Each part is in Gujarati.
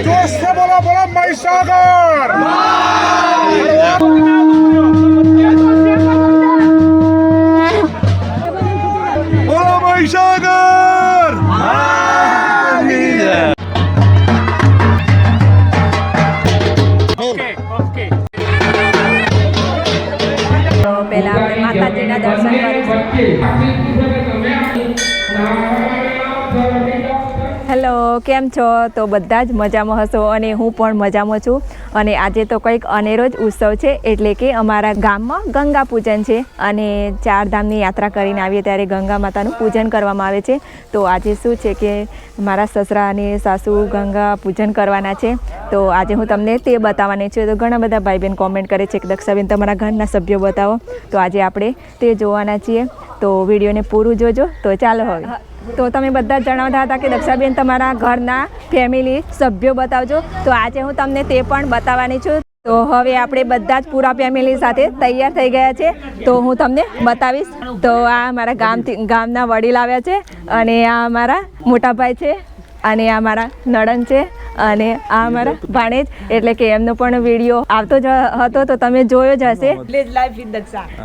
जोश से बोलो बोलो महिसागर बोलो महिसागर તો પહેલા આપણે માતાજીના દર્શન કરીશું કેમ છો? તો બધા જ મજામાં હશો અને હું પણ મજામાં છું. અને આજે તો કંઈક અનેરો જ ઉત્સવ છે, એટલે કે અમારા ગામમાં ગંગા પૂજન છે. અને ચારધામની યાત્રા કરીને આવીએ ત્યારે ગંગા માતાનું પૂજન કરવામાં આવે છે. તો આજે શું છે કે મારા સસરા અને સાસુ ગંગા પૂજન કરવાના છે. તો આજે હું તમને તે બતાવવાની છું. તો ઘણા બધા ભાઈ બહેન કોમેન્ટ કરે છે કે દક્ષાબેન, તમારા ઘરના સભ્યો બતાવો. તો આજે આપણે તે જોવાના છીએ. તો વિડીયોને પૂરું જોજો. તો ચાલો હવે. તો તમે બધા જણાવતા હતા કે દક્ષાબેન તમારા ઘરના ફેમિલી સભ્યો બતાવજો. તો આજે હું તમને તે પણ બતાવવાની છું. તો હવે આપણે બધા જ પૂરા ફેમિલી સાથે તૈયાર થઈ ગયા છે. તો હું તમને બતાવીશ. તો આ મારા ગામથી ગામના વડીલ આવ્યા છે અને આ મારા મોટાભાઈ છે અને આ મારા નડન છે અને આ મારા ભાણેજ. એટલે કે એમનો પણ વીડિયો આવતો જ હતો. તો તમે જોયો જ હશે.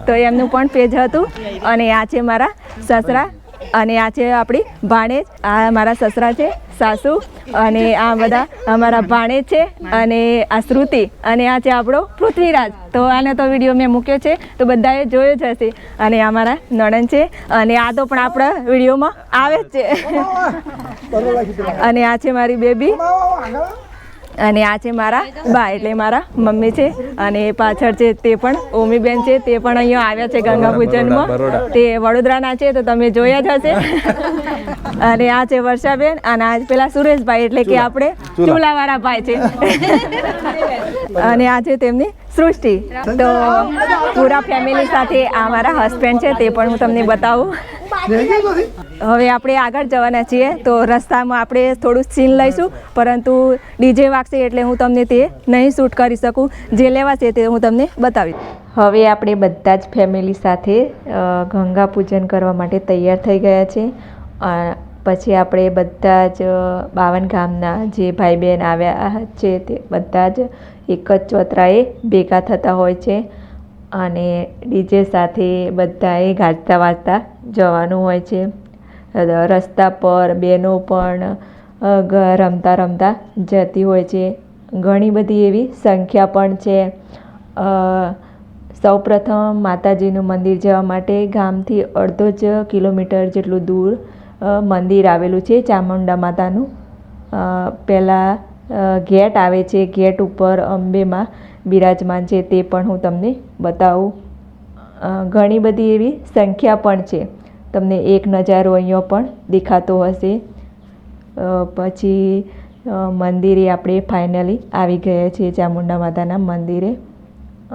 તો એમનું પણ પેજ હતું. અને આ છે મારા સસરા. અને આ છે આપણી ભાણેજ આ મારા સસરા છે સાસુ અને આ બધા અમારા ભાણેજ છે અને આ શ્રુતિ અને આ છે આપણો પૃથ્વીરાજ તો આને તો વીડિયો મેં મૂક્યો છે તો બધાએ જોયો જ હશે અને આ મારા નણંદ છે અને આ તો પણ આપણા વિડીયોમાં આવે જ છે અને આ છે મારી બેબી અને આ છે મારા બા એટલે મારા મમ્મી છે અને પાછળ છે તે પણ ઓમીબેન છે તે પણ અહીંયા આવ્યા છે ગંગા પૂજનમાં તે વડોદરાના છે તો તમે જોયા જ હશે. અને આ છે વર્ષાબેન અને આ પેલા સુરેશભાઈ એટલે કે આપણે ચૂલાવાળા ભાઈ છે. અને આ છે તેમની સૃષ્ટિ. તો પૂરા ફેમિલી સાથે આ મારા હસબન્ડ છે તે પણ હું તમને બતાવું. હવે આપણે આગળ જવાના છીએ તો રસ્તામાં આપણે થોડું સીન લઈશું પરંતુ ડીજે વાગશે એટલે હું તમને તે નહીં શૂટ કરી શકું. જે લેવાશે તે હું તમને બતાવીશ. હવે આપણે બધા જ ફેમિલી સાથે ગંગા પૂજન કરવા માટે તૈયાર થઈ ગયા છે. પછી આપણે બધા જ બાવન ગામના જે ભાઈ બહેન આવ્યા છે તે બધા જ એક જ ચોતરાએ ભેગા થતા હોય છે. અને ડીજે સાથે બધાએ ગાજતા વાજતા જવાનું હોય છે. રસ્તા પર બહેનો પણ રમતા રમતા જતી હોય છે. ઘણી બધી એવી સંખ્યા પણ છે. સૌપ્રથમ માતાજીનું મંદિર જવા માટે ગામથી અડધો જ કિલોમીટર જેટલું દૂર મંદિર આવેલું છે ચામુંડા માતાનું. પહેલાં ગેટ આવે છે ગેટ ઉપર અંબેમાં બિરાજમાન છે તે પણ હું તમને બતાવું. ઘણી બધી એવી સંખ્યા પણ છે. તમને એક નજારો અહીંયા પણ દેખાતો હશે. પછી મંદિરે આપણે ફાઇનલી આવી ગયા છીએ ચામુંડા માતાના મંદિરે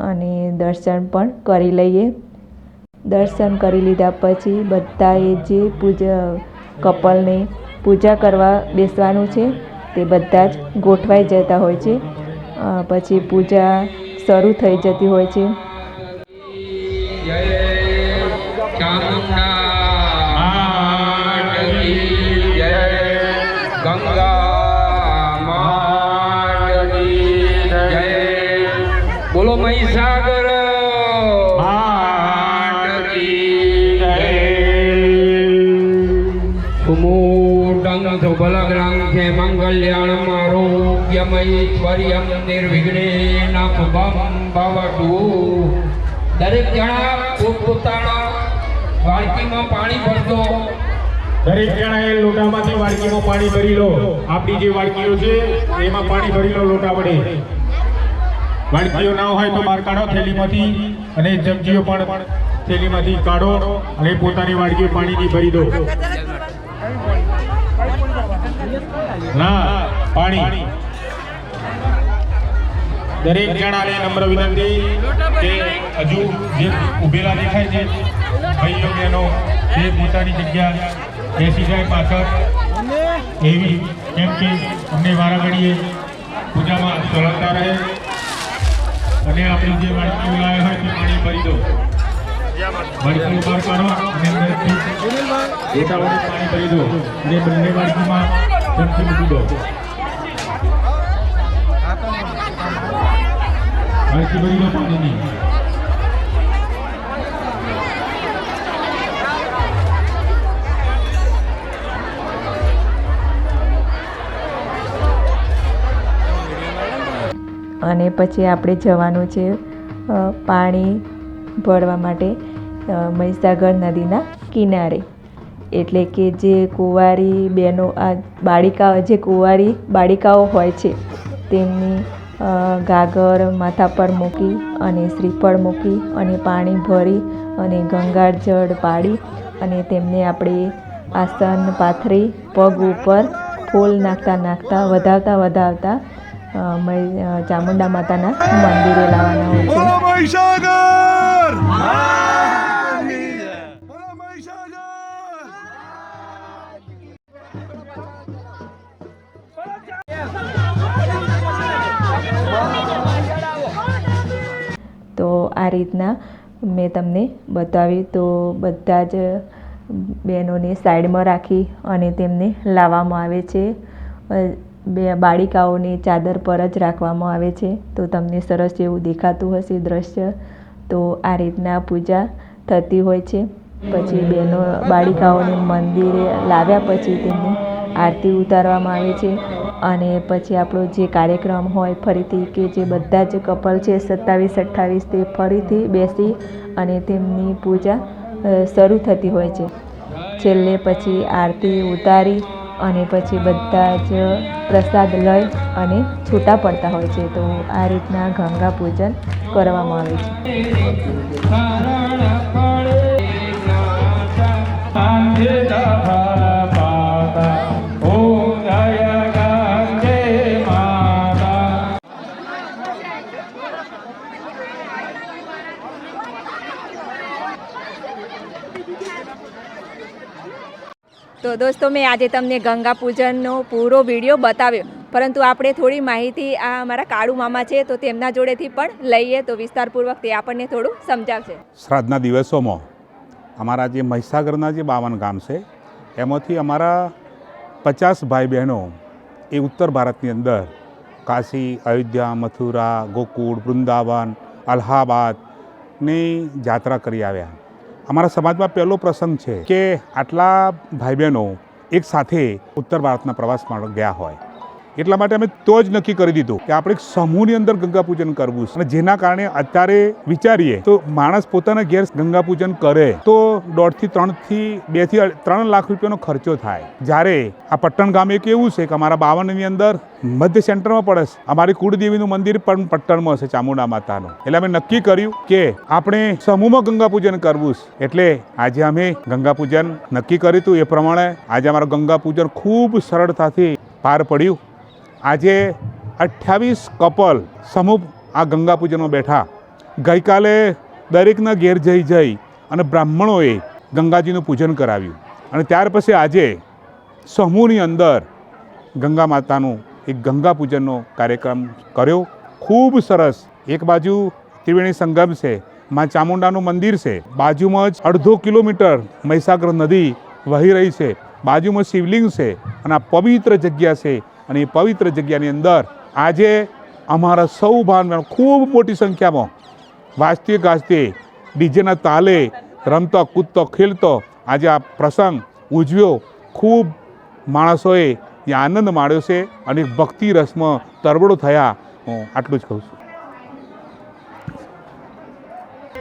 અને દર્શન પણ કરી લઈએ. દર્શન કરી લીધા પછી બધાએ જે પૂજા, કપલને પૂજા કરવા બેસવાનું છે તે બધા જ ગોઠવાઈ જતા હોય છે. પછી પૂજા શરૂ થઈ જતી હોય છે. જય સુમૂઢં સુબલગ્રં છે મંગલ્યાણમ આરોગ્યમૈશ્વર્યમ નિર્વિઘ્નેન શુભમ ભવતુ દરેક જણા પોતપોતાના વાડકીમાં પાણી ભરતો દરેક જણાએ લોટામાંથી વાડકીમાં પાણી ભરી લો. આપણી જે વાડકીઓ છે, એમાં પાણી ભરી લો, લોટા વડે. વાડકીઓ ના હોય તો બહાર કાઢો થેલીમાંથી અને ચમચીઓ પણ થેલીમાંથી કાઢો અને પોતાની વાડકીઓ પાણીની ભરી દો. ના પાણી. દરેક જણાને નમ્ર વિનંતી કે હજુ જે ઉભેલા દેખાય છે ભાઈઓ બહેનો જે પોતાની જગ્યા બેસી જાય પાછળ એવી કેમ કે અમને વારા ઘડીએ પૂજામાં સરળતા રહે. અને આપણી જે વાડકીઓ લાવ્યા હોય તે પાણી ભરી દો. વાડકીઓ ઉપર કાઢો અને અંદરથી પાણી ભરી દો. અને બંને વાડકીમાં અને પછી આપણે જવાનું છે પાણી ભરવા માટે મહીસાગર નદીના કિનારે. એટલે કે જે કુંવારી બહેનો આ બાળિકા, જે કુંવારી બાળિકાઓ હોય છે, તેમની ઘાઘર માથા પર મૂકી અને શ્રીફળ મૂકી અને પાણી ભરી અને ગંગાજળ પાડી અને તેમને આપણે આસન, પાથરી, પગ ઉપર ફૂલ નાખતા નાખતા, વધાવતા વધાવતા ચામુંડા માતાના મંદિરે લાવવાના હોય છે. આ રીતના મેં તમને બતાવી તો બધા જ બહેનોને સાઈડમાં રાખી અને તેમને લાવવામાં આવે છે. બે બાળિકાઓને ચાદર પર જ રાખવામાં આવે છે. તો તમને સરસ એવું દેખાતું હશે દ્રશ્ય. તો આ રીતના પૂજા થતી હોય છે. પછી બહેનો બાળિકાઓને મંદિરે લાવ્યા પછી તેમની આરતી ઉતારવામાં આવે છે અને પછી આપણો જે કાર્યક્રમ હોય ફરીથી કે જે બધા જ કપલ છે સત્તાવીસ, અઠ્ઠાવીસ તે ફરીથી બેસી અને તેમની પૂજા શરૂ થતી હોય છે. છેલ્લે પછી આરતી ઉતારી અને પછી બધા જ પ્રસાદ લઈ અને છૂટા પડતા હોય છે. તો આ રીતના ગંગા પૂજન કરવામાં આવે છે. તો દોસ્તો, મેં આજે તમને ગંગા પૂજનનો પૂરો વીડિયો બતાવ્યો. પરંતુ આપણે થોડી માહિતી આ અમારા કાળુ મામા છે, તો તેમના જોડેથી પણ લઈએ, તો વિસ્તારપૂર્વક તે આપણને થોડું સમજાવશે. શ્રાદ્ધના દિવસોમાં અમારા જે મહીસાગરના જે બાવન ગામ છે, એમાંથી અમારા પચાસ ભાઈ બહેનો એ ઉત્તર ભારતની અંદર કાશી, અયોધ્યા, મથુરા, ગોકુળ, વૃંદાવન અલ્હાબાદની જાત્રા કરી આવ્યા. અમારા સમાજમાં પહેલો પ્રસંગ છે કે આટલા ભાઈ બહેનો એક સાથે ઉત્તર ભારતના પ્રવાસમાં ગયા હોય. એટલા માટે અમે તો જ નક્કી કરી દીધું કે આપણે એક સમૂહની અંદર ગંગા પૂજન કરવું છે. અને જેના કારણે અત્યારે વિચારીએ તો માણસ પોતાના ઘેર ગંગા પૂજન કરે તો દોઢથી ત્રણથી બેથી ત્રણ લાખ રૂપિયાનો ખર્ચો થાય. જ્યારે આ પટ્ટણ ગામ એક એવું છે કે અમારા બાવનની અંદર મધ્ય સેન્ટરમાં પડે છે. અમારી કુળદેવીનું મંદિર પણ પટ્ટણમાં હશે ચામુંડા માતાનું. એટલે અમે નક્કી કર્યું કે આપણે સમૂહમાં ગંગા પૂજન કરવું છે. એટલે આજે અમે ગંગા પૂજન નક્કી કર્યું હતું. એ પ્રમાણે આજે અમારું ગંગા પૂજન ખૂબ સરળતાથી પાર પડ્યું. આજે અઠ્યાવીસ કપલ સમૂહ આ ગંગા પૂજનમાં બેઠા. ગઈકાલે દરેકના ઘેર જઈ જઈ અને બ્રાહ્મણોએ ગંગાજીનું પૂજન કરાવ્યું. અને ત્યાર પછી આજે સમૂહની અંદર ગંગા માતાનું એક ગંગા પૂજનનો કાર્યક્રમ કર્યો. ખૂબ સરસ. એક બાજુ ત્રિવેણી સંગમ છે, માં ચામુંડાનું મંદિર છે, બાજુમાં જ અડધો કિલોમીટર મહીસાગર નદી વહી રહી છે, બાજુમાં શિવલિંગ છે અને આ પવિત્ર જગ્યા છે અને એ પવિત્ર જગ્યાની અંદર આજે અમારા સૌ ભાન ખૂબ મોટી સંખ્યામાં વાજતે ગાજતે ડીજેના તાલે રમતો, કૂદતો, ખેલતો આજે આ પ્રસંગ ઉજવ્યો. ખૂબ માણસોએ એ આનંદ માણ્યો છે અને ભક્તિ રસમાં તરબડો થયા. હું આટલું જ કહું છું.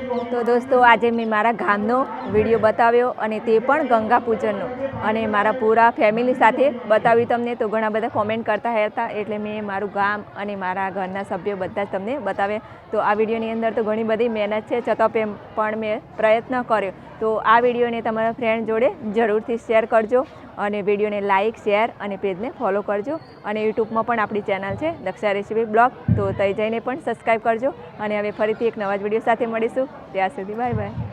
તો દોસ્તો, આજે મેં મારા ગામનો વીડિયો બતાવ્યો અને તે પણ ગંગા પૂજનનો. અને મારા પૂરા ફેમિલી સાથે બતાવ્યું તમને, તો ઘણા બધા કોમેન્ટ કરતા હતા. એટલે મેં મારું ગામ અને મારા ઘરના સભ્યો બધા જ તમને બતાવ્યા. તો આ વિડીયોની અંદર તો ઘણી બધી મહેનત છે, છતાં પણ મેં પ્રયત્ન કર્યો. તો આ વિડીયોને તમારા ફ્રેન્ડ જોડે જરૂરથી શેર કરજો અને વિડીયોને લાઇક શેર અને પેજને ફોલો કરજો. અને યુટ્યુબમાં પણ આપણી ચેનલ છે, દક્ષા રેસીપી બ્લોગ. તો તઈ જઈને પણ સબસ્ક્રાઈબ કરજો. અને હવે ફરીથી એક નવા જ વીડિયો સાથે મળીશું. ત્યાં સુધી બાય બાય.